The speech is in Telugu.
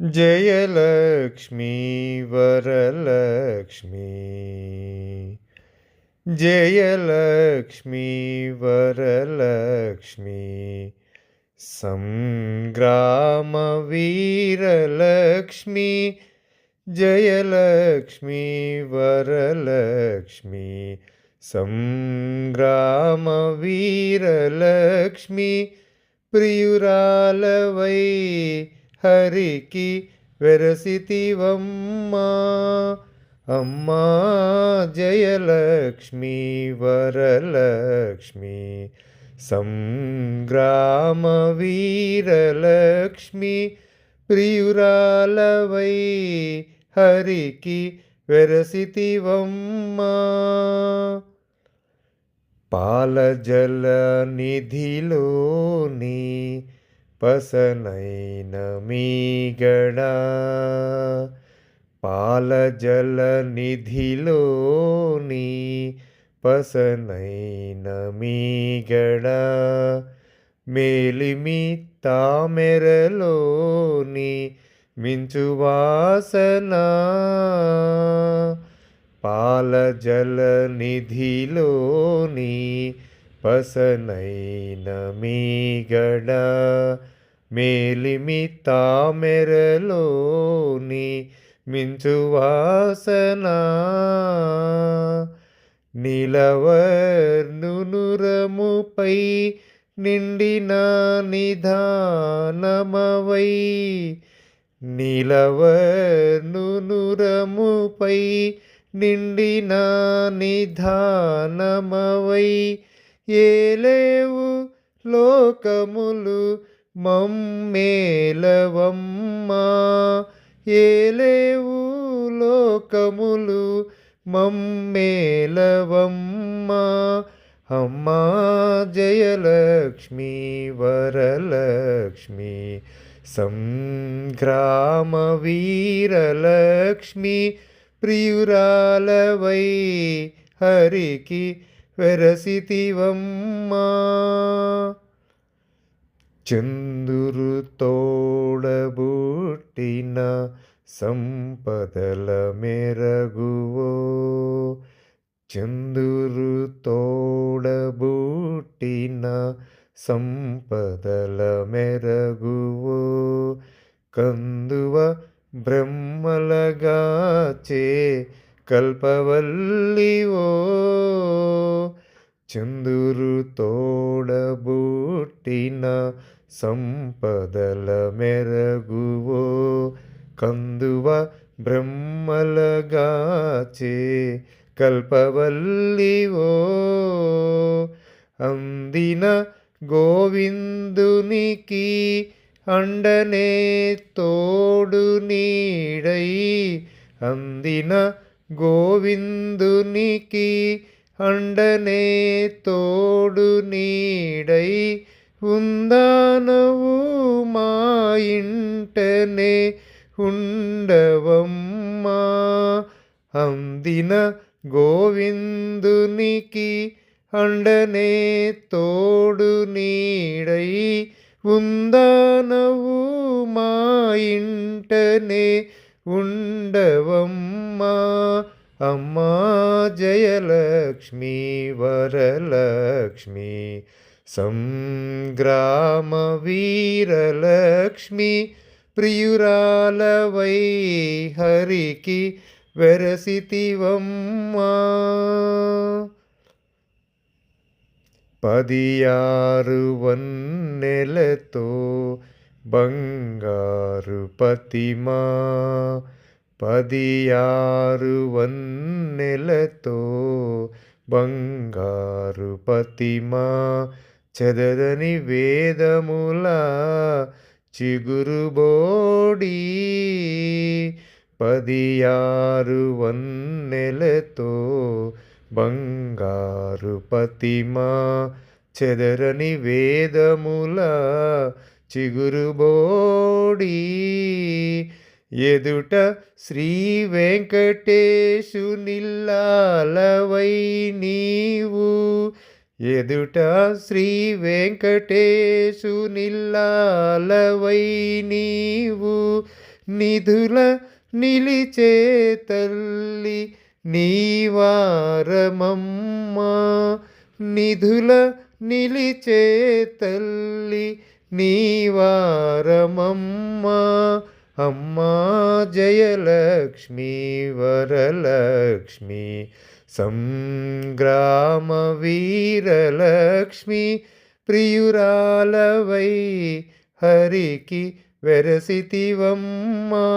జయలక్ష్మీ వరలక్ష్మీ జయలక్ష్మీ వరలక్ష్మీ సంగ్రామ వీరలక్ష్మీ జయలక్ష్మీ వరలక్ష్మీ సంగ్రామ వీరలక్ష్మీ ప్రియురాలవై హరికి వెరసితివమ్మా అమ్మా జయలక్ష్మీ వరలక్ష్మి సంగ్రామ వీరలక్ష్మి ప్రియురాలవై హరికి వెరసితివమ్మా పాలజల నిధిలోని పసనైన మీగడా పాలజల నిధిలోని పసనైన మీగడా మేలిమి తామెరలోని మించువాసన. పాలజల నిధిలోని పసనైన మీగడ మేలిమి తామెరలోని మించువాసన నిలవర్నురముపై నిండిన నిధానమవై నిలవర్నురముపై నిండిన నిధానమవై ఏలేవు లోకములు మమ్మేలవమ్మా. ఏలేవు లోకములు మమ్మేలవమ్మా. అమ్మా జయలక్ష్మి వరలక్ష్మి సంగ్రామ వీరలక్ష్మి ప్రియురాలవై హరికి వెరసితివమ్మా చందురు తోడబుట్టిన సంపదల మెరగువో. చందురు తోడబుట్టిన సంపదల మెరగువో. కందువ బ్రహ్మలగాచే కల్పవల్లివో చందురు తోడబుట్టిన సంపదల మెరగువో కందువ బ్రహ్మలగాచే కల్పవల్లివో అందిన గోవిందునికి అండనే తోడు నీడై అందిన గోవిందునికి అండనే తోడు నీడై ఉందానవు మా ఇంటనే ఉండవమ్మా. అందిన గోవిందునికి అండనే తోడు నీడై ఉందానవు మా ఇంటనే ఉండవమ్మా. అమ్మా జయలక్ష్మి వరలక్ష్మి సంగ్రామ వీరలక్ష్మి ప్రియురాలవై హరికి వెరసితివమ్మా పదియారు వన్నెలతో బంగారు పతిమా పదియారు వన్నెలతో బంగారు పతిమా చదదని వేదముల చిగురు బోడి పదియారు వన్నెలతో బంగారు పతిమా చెదరని వేదముల చిగురుబోడి ఎదుట శ్రీ వెంకటేశు నిల్లాలవై నీవు. ఎదుట శ్రీ వెంకటేశు నిల్లాలవై నీవు. నిధుల నిలిచే తల్లి నీవారమమ్మా నిధుల నిలిచే తల్లి నీవారమమ్మా अम्मा जयलक्ष्मी वरलक्ष्मी सङ्ग्रामवीरलक्ष्मी प्रियुरालवै हरिकी विरसिति वम्मा